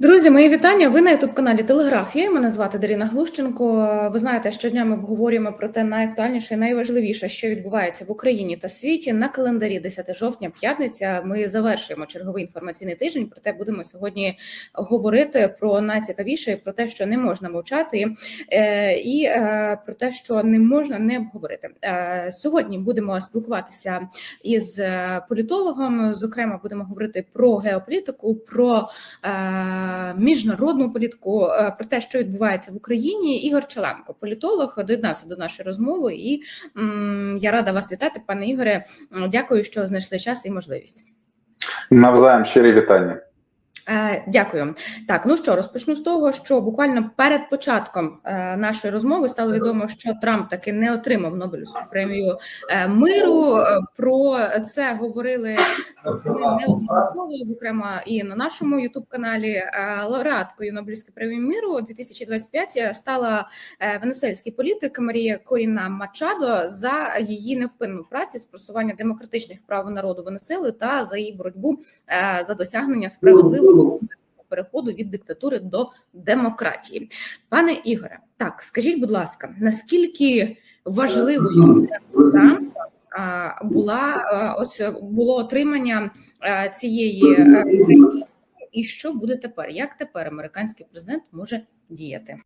Друзі, мої вітання. Ви на ютуб каналі Телеграфія. Мене звати Даріна Глущенко. Ви знаєте, щодня ми обговорюємо про те найактуальніше і найважливіше, що відбувається в Україні та світі. На календарі 10 жовтня, п'ятниця. Ми завершуємо черговий інформаційний тиждень. Проте будемо сьогодні говорити про найцікавіше, про те, що не можна мовчати, е, і е, про те, що не можна не обговорити. Е, Сьогодні будемо спілкуватися із політологом. Зокрема, будемо говорити про геополітику, про міжнародну політику, е, про те, що відбувається в Україні. Ігор Челенко, політолог, доєднався до нашої розмови, і я рада вас вітати, пане Ігоре. Дякую, що знайшли час і можливість. Навзаєм щирі вітання. Е, Дякую. Так, ну що розпочну з того, що буквально перед початком е, нашої розмови стало відомо, що Трамп таки не отримав Нобелівську премію е, миру. Про це говорили неодноразово, зокрема і на нашому Ютуб каналі. Е, Лауреаткою Нобелівської премії миру 2025 стала венесуельський політик Марія Коріна Мачадо за її невпинну працю з просування демократичних прав народу Венесуели та за її боротьбу за досягнення справедливого переходу від диктатури до демократії. Пане Ігоре, так скажіть, будь ласка, наскільки важливою була ось було отримання цієї і що буде тепер? Як тепер американський президент може діяти?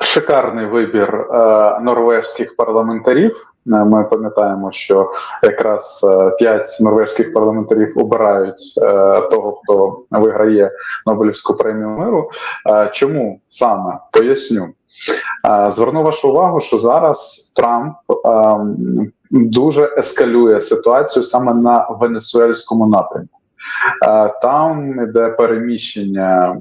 Шикарний вибір е, норвежських парламентарів. Е, Ми пам'ятаємо, що якраз е, п'ять норвежських парламентарів обирають е, того, хто виграє Нобелівську премію миру. Е, чому саме поясню? Е, Зверну вашу увагу, що зараз Трамп е, дуже ескалює ситуацію саме на венесуельському напрямку. Е, Там іде переміщення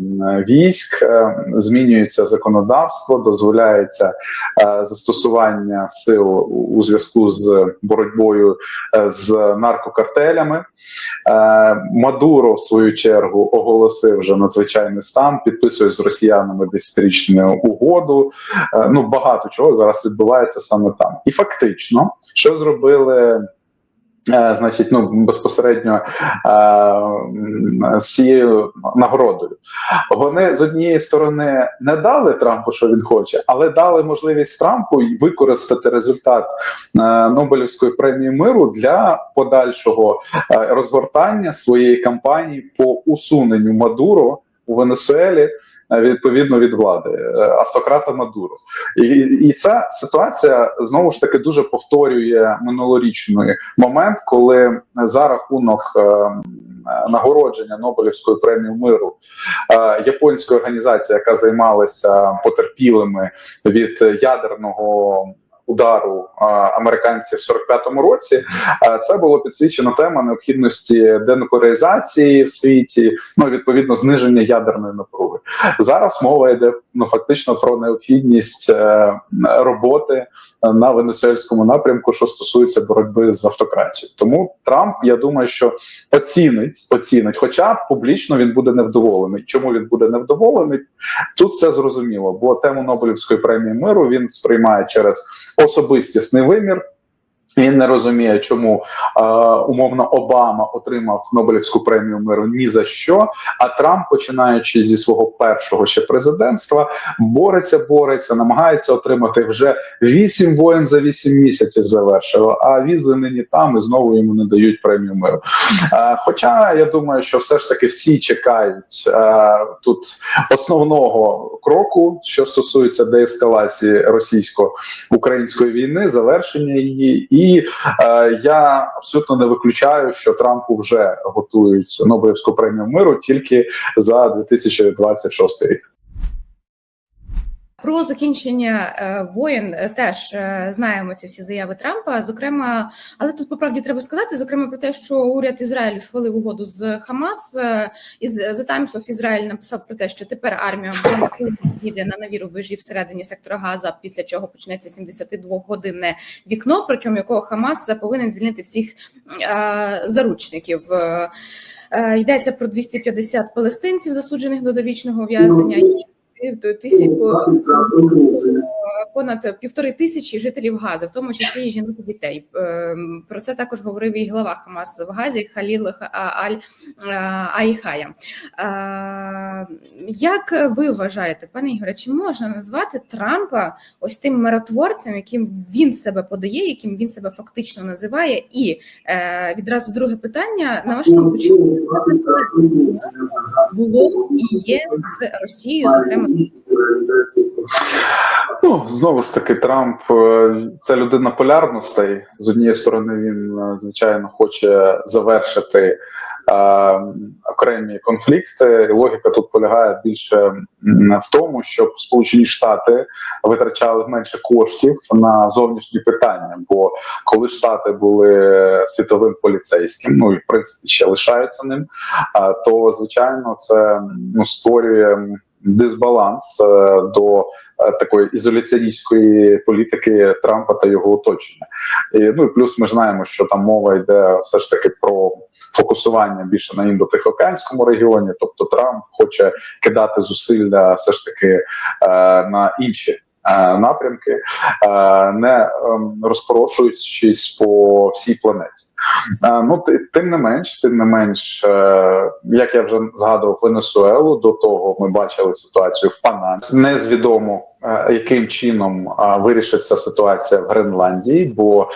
військ, е, змінюється законодавство, дозволяється е, застосування сил у- зв'язку з боротьбою з наркокартелями. Мадуро, в свою чергу, оголосив вже надзвичайний стан, підписує з росіянами десятирічну угоду. Ну багато чого зараз відбувається саме там. І фактично, що зробили. Е, Значить, ну безпосередньо е, з цією нагородою. Вони з однієї сторони не дали Трампу, що він хоче, але дали можливість Трампу використати результат е, Нобелівської премії миру для подальшого е, розгортання своєї кампанії по усуненню Мадуро у Венесуелі. Е, Відповідно від влади е, автократа Мадуро, і, і ця ситуація знову ж таки дуже повторює минулорічний момент, коли за рахунок е, нагородження Нобелівської премії миру японської організації, яка займалася потерпілими від ядерного. Удару американців в 45-му році це було підсвічено тема необхідності денуклеаризації в світі, ну відповідно зниження ядерної напруги. Зараз мова йде ну фактично про необхідність е, роботи на венесуельському напрямку, що стосується боротьби з автократією. Тому Трамп, я думаю, що оцінить, оцінить, хоча публічно він буде невдоволений. Чому він буде невдоволений? Тут все зрозуміло, бо тему Нобелівської премії миру він сприймає через особистісний вимір. Він не розуміє, чому е, умовно Обама отримав Нобелівську премію миру ні за що. А Трамп, починаючи зі свого першого ще президентства, бореться, бореться, намагається отримати вже вісім воєн за вісім місяців. Завершив, а візи нині там і знову йому не дають премію миру. Е, хоча я думаю, що все ж таки всі чекають е, тут основного кроку, що стосується деескалації російсько-української війни, завершення її, і е, я абсолютно не виключаю, що Трампу вже готують Нобелівську премію миру тільки за 2026 рік. Про закінчення е, воєн е, теж е, знаємо ці всі заяви Трампа. Зокрема, але тут по правді треба сказати, зокрема про те, що уряд Ізраїлю схвалив угоду з Хамас. Е, Із The Times of Israel написав про те, що тепер армія їде на нові рубежі всередині сектора Газа, після чого почнеться 72-годинне вікно, протягом якого Хамас повинен звільнити всіх е, заручників. Йдеться про 250 палестинців, засуджених до довічного ув'язнення. І тисяч понад півтори тисячі жителів Гази, в тому числі і жінок і дітей. Е, Про це також говорив і глава Хамас в Газі Халіл Ха- Аль е, Айхая. Е, Як ви вважаєте, пане Ігоре, чи можна назвати Трампа ось тим миротворцем, яким він себе подає, яким він себе фактично називає? І е, відразу друге питання на вашу думку, чому було і є з Росією, зокрема з Ну знову ж таки, Трамп е, це людина полярностей. З однієї сторони, він е, звичайно хоче завершити е, окремі конфлікти. Логіка тут полягає більше в тому, щоб Сполучені Штати витрачали менше коштів на зовнішні питання. Бо коли Штати були світовим поліцейським, ну і в принципі ще лишаються ним, то звичайно це ну створює дисбаланс е, до такої ізоляціоністської політики Трампа та його оточення. І, ну і плюс ми знаємо, що там мова йде все ж таки про фокусування більше на індотихоокеанському регіоні. Тобто Трамп хоче кидати зусилля все ж таки е, на інші. Е, Напрямки е, не ем, розпорошуючись по всій планеті. Е, Ну тим не менш, тим не менш, як я вже згадував Венесуелу, до того ми бачили ситуацію в Панамі. Невідомо е, яким чином вирішиться ситуація в Гренландії, бо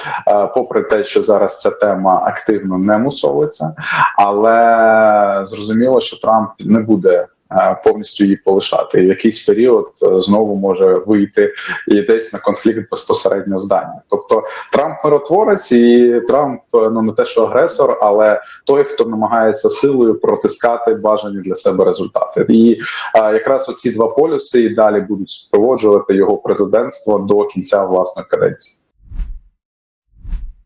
попри те, що зараз ця тема активно не мусовується, але зрозуміло, що Трамп не буде. Е, Повністю її полишати. І в якийсь період е, знову може вийти і десь на конфлікт безпосередньо з Данією. Тобто Трамп миротворець, і Трамп е, ну не те, що агресор, але той, хто намагається силою протискати бажані для себе результати. І е, якраз оці два полюси і далі будуть супроводжувати його президентство до кінця власної каденції.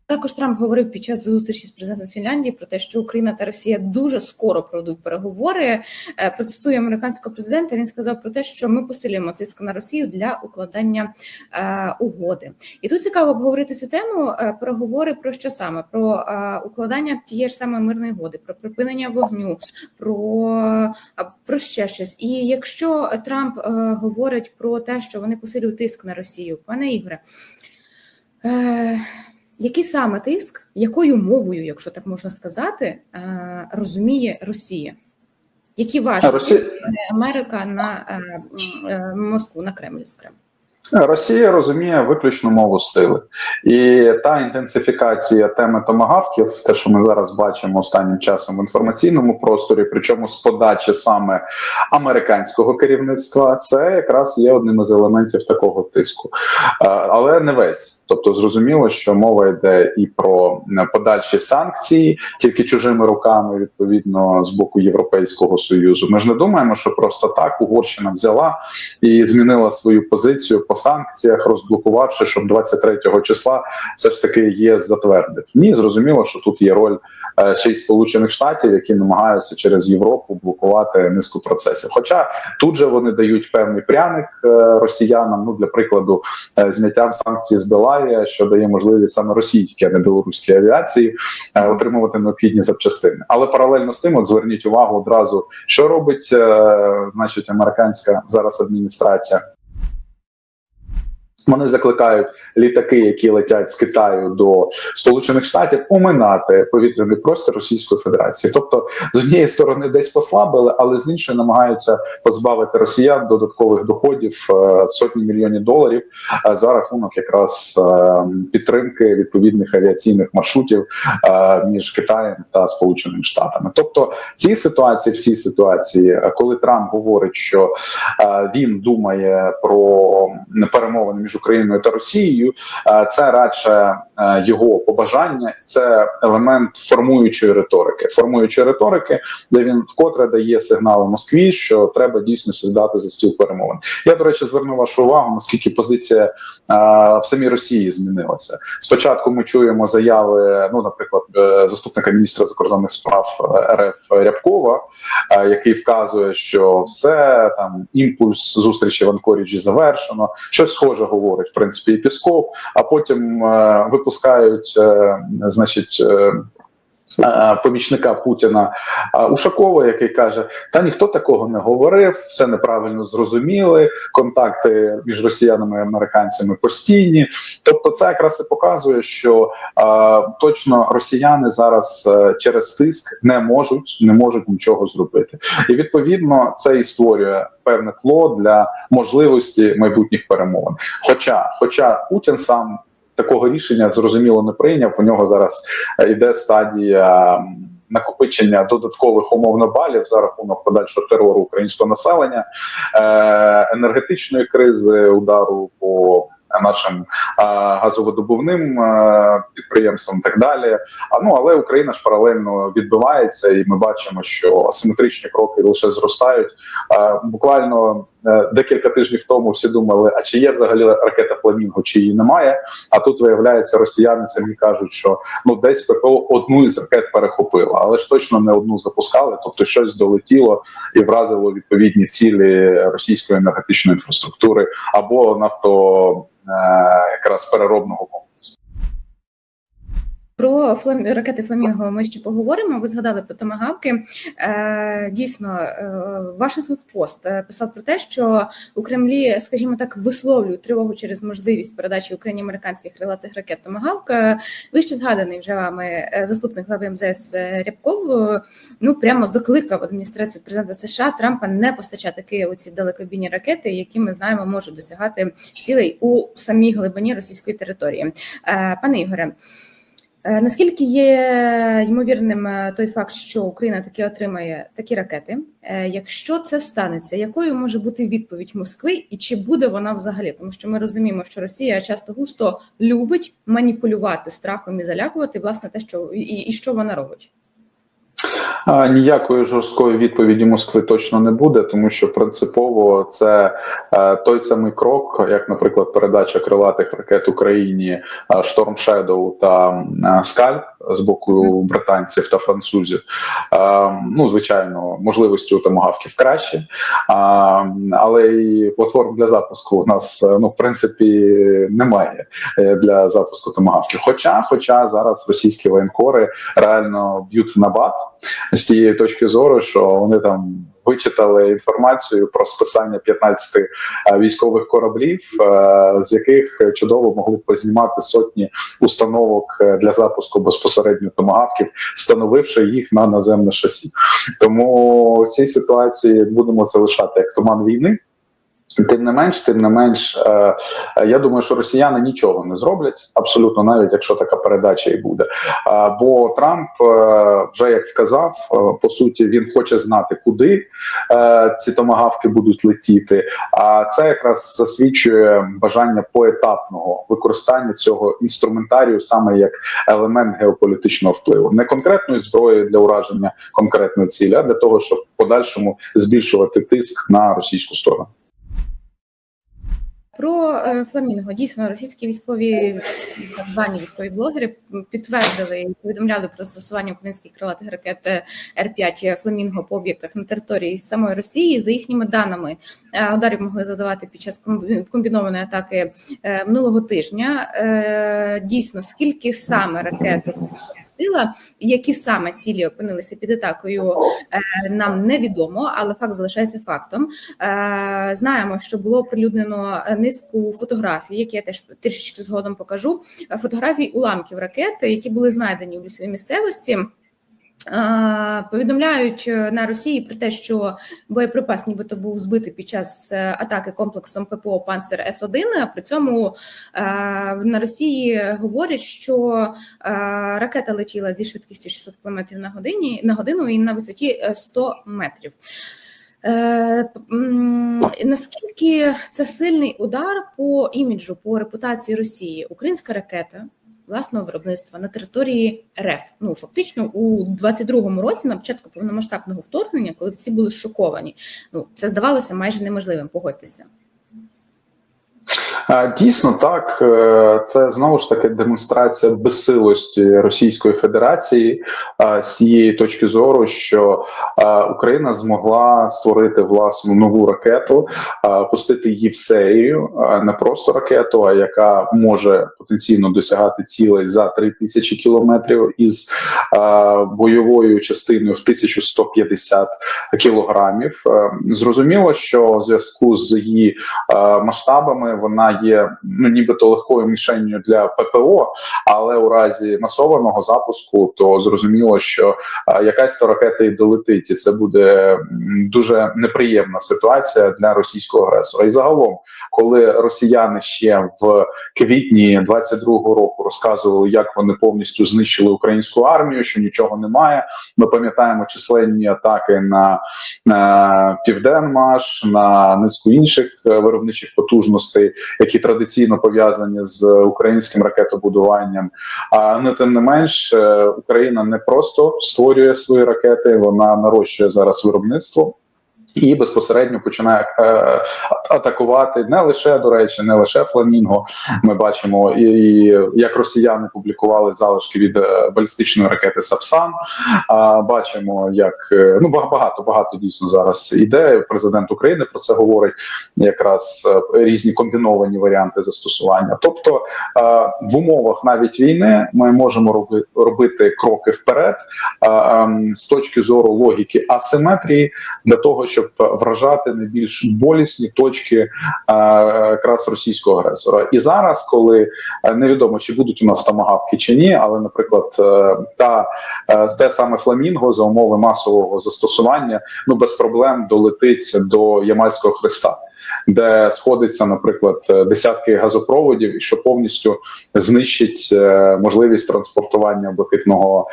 Також Трамп говорив під час зустрічі з президентом Фінляндії про те, що Україна та Росія дуже скоро проведуть переговори. Е, Процитую американського президента. Він сказав про те, що ми посилюємо тиск на Росію для укладання е, угоди. І тут цікаво обговорити цю тему. Е, Переговори про що саме? Про е, укладання тієї ж самої мирної угоди, про припинення вогню, про, про ще щось. І якщо Трамп е, говорить про те, що вони посилюють тиск на Росію, пане Ігоре. Е, який саме тиск, якою мовою, якщо так можна сказати, е, розуміє Росія? Які важкі Росія- Америка на е, е, Москву, на Кремль, зокрема? Росія розуміє виключну мову сили, і та інтенсифікація теми томагавків, те, що ми зараз бачимо останнім часом в інформаційному просторі, причому з подачі саме американського керівництва, це якраз є одним із елементів такого тиску, Е, але не весь. Тобто, зрозуміло, що мова йде і про подальші санкції, тільки чужими руками, відповідно, з боку Європейського союзу. Ми ж не думаємо, що просто так Угорщина взяла і змінила свою позицію по санкціях, розблокувавши, щоб 23 числа все ж таки ЄС затвердив. Ні, зрозуміло, що тут є роль е, ще й Сполучених Штатів, які намагаються через Європу блокувати низку процесів. Хоча тут же вони дають певний пряник е, росіянам. Ну для прикладу, е, зняттям санкцій з Белая, що дає можливість саме російській, а не білоруській авіації е, отримувати необхідні запчастини. Але паралельно з тим, от зверніть увагу одразу, що робить е, значить американська зараз адміністрація. Вони закликають літаки, які летять з Китаю до Сполучених Штатів, оминати повітряний простір Російської Федерації. Тобто, з однієї сторони, десь послабили, але з іншої намагаються позбавити росіян додаткових доходів е, сотні мільйонів доларів е, за рахунок якраз е, підтримки відповідних авіаційних маршрутів між Китаєм та Сполученими Штатами. Тобто, в цій ситуації, в цій ситуації, коли Трамп говорить, що він думає про перемовини між Україною та Росією, е, це радше е, його побажання, це елемент формуючої риторики, формуючої риторики, де він вкотре дає сигнали Москві, що треба дійсно сідати за стіл перемовин. Я до речі зверну вашу увагу, наскільки позиція е, в самій Росії змінилася. Спочатку ми чуємо заяви, ну наприклад, заступника міністра закордонних справ РФ Рябкова, який вказує, що все там імпульс зустрічі в Анкоріджі завершено. Щось схоже говорить в принципі і Пісков, а потім е, випускають, е, значить. Е, помічника Путіна Ушакова, який каже: та ніхто такого не говорив, все неправильно зрозуміли. Контакти між росіянами і американцями постійні. Тобто, це якраз і показує, що е, точно росіяни зараз е, через тиск не можуть не можуть нічого зробити, і відповідно це і створює певне тло для можливості майбутніх перемовин. Хоча, хоча Путін сам такого рішення зрозуміло не прийняв. У нього зараз е, йде стадія накопичення додаткових умовно балів за рахунок подальшого терору українського населення, е, енергетичної кризи, удару по нашим е, газовидобувним е, підприємствам, і так далі. А ну але Україна ж паралельно відбивається, і ми бачимо, що асиметричні кроки лише зростають. Е, буквально е, декілька тижнів тому всі думали, а чи є взагалі ракета Фламінго, чи її немає. А тут виявляється, росіяни самі кажуть, що ну десь ППО одну із ракет перехопила, але ж точно не одну запускали. Тобто щось долетіло і вразило відповідні цілі російської енергетичної інфраструктури або нафто е, якраз переробного комплексу. Про флам... ракети Фламінго ми ще поговоримо. Ви згадали про томагавки. Е, дійсно, е, Вашингтон Пост е, писав про те, що у Кремлі, скажімо так, висловлюють тривогу через можливість передачі Україні американських крилатих ракет Томагавк. Е, Вище згаданий вже вами заступник глави МЗС Рябков. Ну прямо закликав адміністрацію президента США Трампа не постачати Києву ці далекобійні ракети, які ми знаємо можуть досягати цілей у самій глибині російської території. Е, Пане Ігоре. Е, Наскільки є ймовірним е, той факт, що Україна таки отримає такі ракети? Е, Якщо це станеться, якою може бути відповідь Москви, і чи буде вона взагалі? Тому що ми розуміємо, що Росія часто густо любить маніпулювати страхом і залякувати власне те, що і, і що вона робить. Ніякої жорсткої відповіді Москви точно не буде, тому що принципово це е, той самий крок, як, наприклад, передача крилатих ракет Україні е, Storm Shadow та е, Скальп з боку британців та французів. Е, ну, звичайно, можливості у томагавків краще, а, але і платформ для запуску у нас е, ну в принципі немає е, для запуску томагавків. Хоча, хоча зараз російські воєнкори реально б'ють в набат з тієї точки зору, що вони там вичитали інформацію про списання 15 е, військових кораблів, е, з яких чудово могли познімати сотні установок е, для запуску безпосередньо томагавків, встановивши їх на наземне шасі. Тому в цій ситуації будемо залишати як туман війни. Тим не менш, тим не менш, е, е, я думаю, що росіяни нічого не зроблять абсолютно, навіть якщо така передача і буде. А, бо Трамп е, вже як вказав, е, по суті, він хоче знати, куди е, ці томагавки будуть летіти. А це якраз засвідчує бажання поетапного використання цього інструментарію саме як елемент геополітичного впливу, не конкретної зброї для ураження конкретної цілі, а для того, щоб в подальшому збільшувати тиск на російську сторону. Про е, фламінго дійсно російські військові так звані військові блогери підтвердили і повідомляли про застосування українських крилатих ракет Р-5 фламінго по об'єктах на території самої Росії. За їхніми даними е, ударів могли задавати під час комбі- комбінованої атаки е, минулого тижня. Е, Дійсно, скільки саме ракет запустила, які саме цілі опинилися під атакою, е, нам невідомо, але факт залишається фактом. Е, Знаємо, що було оприлюднено низку фотографій, які я теж трішечки згодом покажу. Фотографій уламків ракет, які були знайдені у лісовій місцевості. Повідомляють е, на Росії про те, що боєприпас нібито був збитий під час е, атаки комплексом ППО Панцер С 1 А при цьому е, на Росії говорять, що ракета летіла зі швидкістю 600 км на годині на годину і на висоті е, 100 метрів. Наскільки це сильний удар по іміджу, по репутації Росії? Українська ракета власного виробництва на території РФ. Ну фактично у 22-му році, на початку повномасштабного вторгнення, коли всі були шоковані. Ну це здавалося майже неможливим. Погодьтеся. Дійсно, так Е, це знову ж таки демонстрація безсилості Російської Федерації з цієї точки зору, що Україна змогла створити власну нову ракету, пустити її в серію, не просто ракету, а яка може потенційно досягати цілей за 3000 кілометрів із бойовою частиною в 1150 кілограмів. Е, Зрозуміло, що в зв'язку з її масштабами вона є ну нібито легкою мішенню для ППО, але у разі масованого запуску, то зрозуміло, що якась то ракета і долетить, і це буде дуже неприємна ситуація для російського агресора. І загалом, коли росіяни ще в квітні 22-го року розказували, як вони повністю знищили українську армію, що нічого немає. Ми пам'ятаємо численні атаки на, на Південмаш, на низку інших е, виробничих потужностей, які традиційно пов'язані з українським ракетобудуванням. А не тим не менш, е, Україна не просто створює свої ракети, вона нарощує зараз виробництво. І безпосередньо починає е, атакувати не лише до речі, не лише фламінго. Ми бачимо, і, і як росіяни публікували залишки від е, балістичної ракети Сапсан. А бачимо, як е, ну багато багато дійсно зараз іде. Президент України про це говорить якраз різні комбіновані варіанти застосування. Тобто в умовах навіть війни ми можемо роби, робити кроки вперед ем, з точки зору логіки асиметрії для того, щоб вражати найбільш болісні точки е, якраз російського агресора. І зараз, коли е, невідомо чи будуть у нас тамагавки чи ні, але, наприклад, е, та те саме фламінго за умови масового застосування ну без проблем долетиться до Ямальського хреста. Де сходиться, наприклад, е, десятки газопроводів, і що повністю знищить е, можливість транспортування блакитного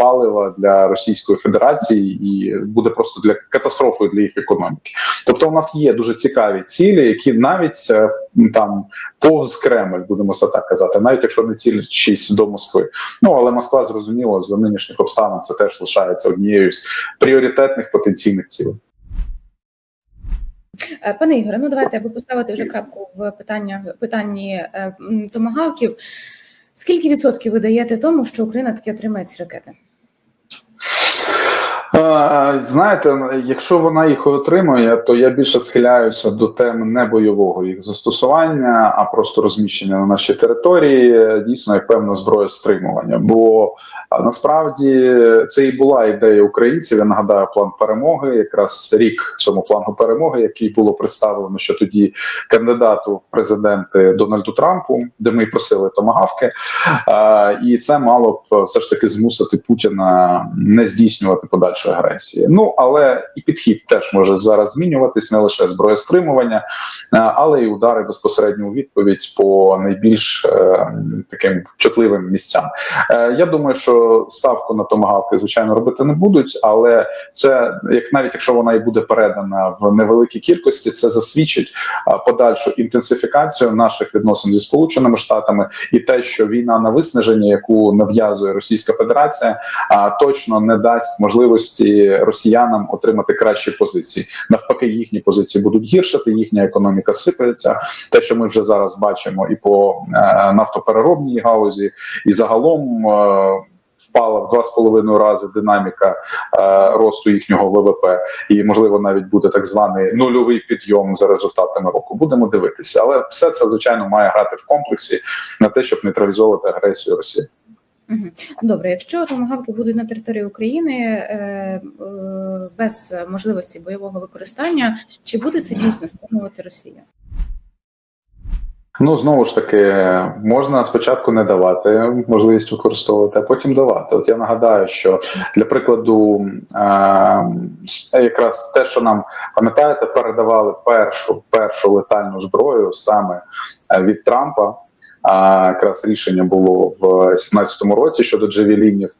палива для Російської Федерації, і буде просто для катастрофою для їх економіки. Тобто, у нас є дуже цікаві цілі, які навіть е, там повз Кремль, будемо це так казати, навіть якщо не цілячись до Москви. Ну але Москва зрозуміло за нинішніх обставин це теж лишається однією з пріоритетних потенційних цілей. Е, Пане Ігоре, ну давайте аби поставити вже крапку в питання питанні е, томагавків. Скільки відсотків ви даєте тому, що Україна таки отримає ці ракети? Знаєте, якщо вона їх отримує, то я більше схиляюся до теми не бойового їх застосування, а просто розміщення на нашій території, дійсно як певна зброя стримування. Бо насправді це і була ідея українців. Я нагадаю план перемоги, якраз рік цьому плану перемоги, який було представлено, що тоді кандидату в президенти Дональду Трампу, де ми просили томагавки. І це мало б все ж таки змусити Путіна не здійснювати подальшої агресії. Ну але і підхід теж може зараз змінюватись не лише зброя стримування, е, але й удари безпосередньо у відповідь по найбільш е, таким чутливим місцям. Е, Я думаю, що ставку на томагавки звичайно робити не будуть, але це як навіть якщо вона і буде передана в невеликій кількості, це засвідчить е, подальшу інтенсифікацію наших відносин зі сполученими штатами і те, що війна на виснаження, яку нав'язує Російська Федерація, а точно не дасть можливості росіянам отримати кращі позиції. Навпаки, їхні позиції будуть гіршати, їхня економіка сипається. Те, що ми вже зараз бачимо, і по е, нафтопереробній галузі, і загалом. Е, Впала в два з половиною рази динаміка е, росту їхнього ВВП, і можливо навіть буде так званий нульовий підйом за результатами року. Будемо дивитися, але все це звичайно має грати в комплексі на те, щоб нейтралізовувати агресію Росії. Добре, якщо томагавки будуть на території України е, е, без можливості бойового використання, чи буде це дійсно стримувати Росія? Ну знову ж таки, можна спочатку не давати можливість використовувати, а потім давати. От я нагадаю, що для прикладу, е, якраз те, що нам пам'ятаєте, передавали першу першу летальну зброю саме е, від Трампа. А якраз рішення було в 2017 році щодо джевелінів.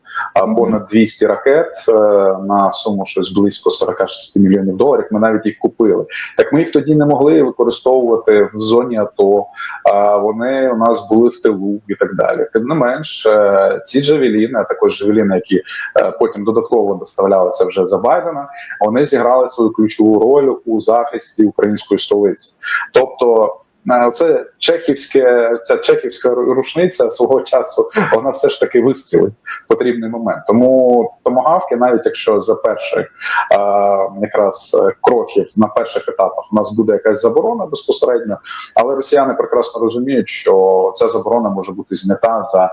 Понад 200 ракет е, на суму щось близько 46 мільйонів доларів. Ми навіть їх купили. Так ми їх тоді не могли використовувати в зоні АТО. А вони у нас були в тилу і так далі. Тим не менш, е, ці джавеліни, а також джавеліни, які е, потім додатково доставлялися вже за Байдена, вони зіграли свою ключову роль у захисті української столиці. Тобто це чехівське, ця чехівська рушниця свого часу, вона все ж таки вистрілить в потрібний момент. Тому томагавки, навіть якщо за перших е, якраз е, кроків на перших етапах у нас буде якась заборона безпосередньо, але росіяни прекрасно розуміють, що ця заборона може бути знята за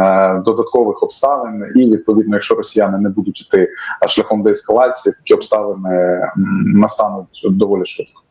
е, додаткових обставин, і відповідно, якщо росіяни не будуть йти шляхом деескалації, такі обставини настануть доволі швидко.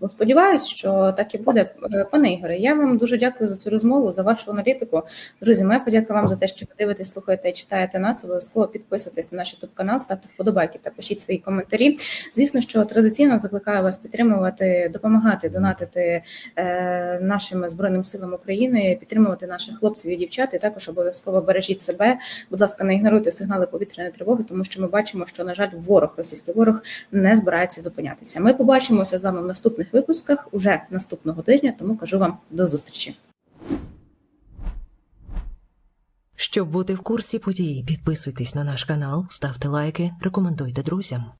Ну, сподіваюсь, що так і буде. Е, Пане Ігоре, я вам дуже дякую за цю розмову, за вашу аналітику. Друзі, моя подяка вам за те, що ви дивитесь, слухаєте і читаєте нас. Обов'язково підписуйтесь на наш youtube канал, ставте вподобайки та пишіть свої коментарі. Звісно, що традиційно закликаю вас підтримувати, допомагати, донатити е, нашим збройним силам України, підтримувати наших хлопців і дівчат. І також обов'язково бережіть себе. Будь ласка, не ігноруйте сигнали повітряної тривоги, тому що ми бачимо, що на жаль, ворог, російський ворог не збирається зупинятися. Ми побачимося з вами в наступних випусках уже наступного тижня. Тому кажу вам до зустрічі. Щоб бути в курсі подій, підписуйтесь на наш канал, ставте лайки, рекомендуйте друзям.